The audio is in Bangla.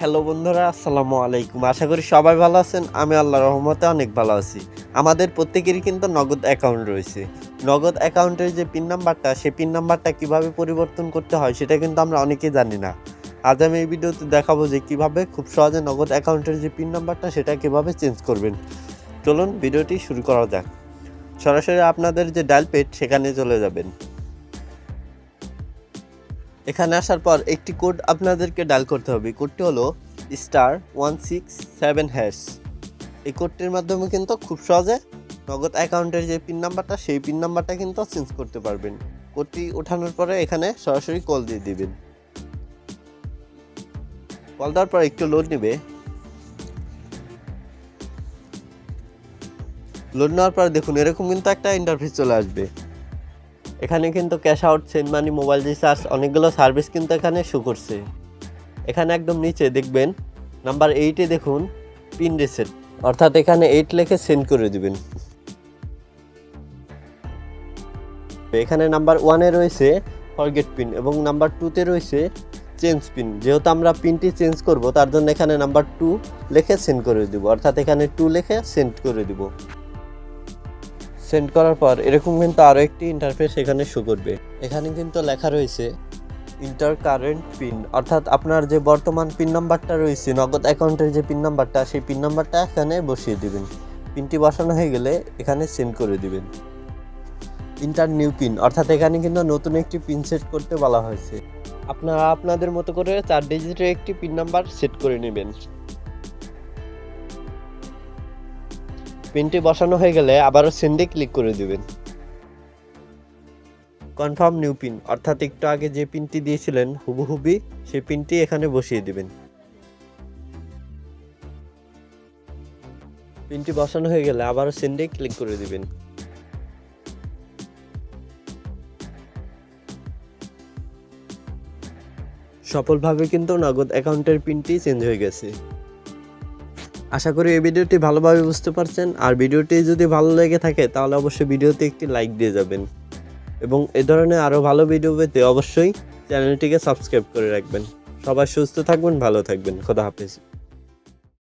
হ্যালো বন্ধুরা, আসসালামু আলাইকুম। আশা করি সবাই ভালো আছেন। আমি আল্লাহ রহমতে অনেক ভালো আছি। আমাদের প্রত্যেকেরই কিন্তু নগদ অ্যাকাউন্ট রয়েছে। নগদ অ্যাকাউন্টের যে পিন নাম্বারটা, সেই পিন নাম্বারটা কীভাবে পরিবর্তন করতে হয় সেটা কিন্তু আমরা অনেকেই জানি না। আজ আমি এই ভিডিওতে দেখাবো যে কীভাবে খুব সহজে নগদ অ্যাকাউন্টের যে পিন নাম্বারটা, সেটা কীভাবে চেঞ্জ করবেন। চলুন, ভিডিওটি শুরু করা যাক। সরাসরি আপনাদের যে ডায়াল পেড সেখানে চলে যাবেন। এখানে আসার পর একটি কোড আপনাদেরকে ডায়াল করতে হবে। কোডটি হলো star one six seven hash. এই কোডটির মাধ্যমে কিন্তু খুব সহজে নগদ অ্যাকাউন্টের যে পিন নাম্বারটা, সেই পিন নাম্বারটা কিন্তু চেঞ্জ করতে পারবেন। কোডটি ওঠানোর পরে এখানে সরাসরি কল দিয়ে দিবেন। কল দেওয়ার পর একটু লোড নেবে। লোড নেওয়ার পর দেখুন, এরকম কিন্তু একটা ইন্টারফেস চলে আসবে। এখানে কিন্তু cash out send money mobile recharge অনেকগুলো সার্ভিস কিন্তু এখানে শো করছে। এখানে একদম নিচে দেখবেন নাম্বার এইটে দেখুন পিন রিসেট অর্থাৎ এখানে এইট লিখে সেন্ড করে দিবেন। এখানে নাম্বার ওয়ানে রয়েছে ফরগেট পিন এবং নাম্বার টুতে রয়েছে চেঞ্জ পিন যেহেতু আমরা পিনটি চেঞ্জ করব, তার জন্য এখানে নাম্বার টু লিখে সেন্ড করে দিব। অর্থাৎ এখানে টু লেখে সেন্ড করে দিব। সেন্ড করার পর এরকম কিন্তু আরও একটি ইন্টারফেস এখানে শো করবে। এখানে কিন্তু লেখা রয়েছে ইন্টার কারেন্ট পিন অর্থাৎ আপনার যে বর্তমান পিন নাম্বারটা রয়েছে, নগদ অ্যাকাউন্টের যে পিন নাম্বারটা সেই পিন নাম্বারটা এখানে বসিয়ে দিবেন। পিনটি বসানো হয়ে গেলে এখানে সেন্ড করে দিবেন। ইন্টার নিউ পিন অর্থাৎ এখানে কিন্তু নতুন একটি পিন সেট করতে বলা হয়েছে। আপনারা আপনাদের মতো করে চার ডিজিটের একটি পিন নাম্বার সেট করে নেবেন। পিনটি বসানো হয়ে গেলে আবারও সেন্ডে ক্লিক করে দিবেন। কনফার্ম নিউ পিন অর্থাৎ একটু আগে যে পিনটি দিয়েছিলেন হুবহুবি সেই পিনটি এখানে বসিয়ে দিবেন। পিনটি বসানো হয়ে গেলে আবারও সেন্ডে ক্লিক করে দিবেন। সফলভাবে কিন্তু নগদ অ্যাকাউন্টের পিনটি চেঞ্জ হয়ে গেছে। আশা করি এই ভিডিওটি ভালোভাবে বুঝতে পারছেন। আর ভিডিওটি যদি ভালো লেগে থাকে, তাহলে অবশ্যই ভিডিওতে একটি লাইক দিয়ে যাবেন। এবং এ ধরনের আরও ভালো ভিডিও পেতে অবশ্যই চ্যানেলটিকে সাবস্ক্রাইব করে রাখবেন। সবাই সুস্থ থাকবেন, ভালো থাকবেন। খোদা হাফেজ।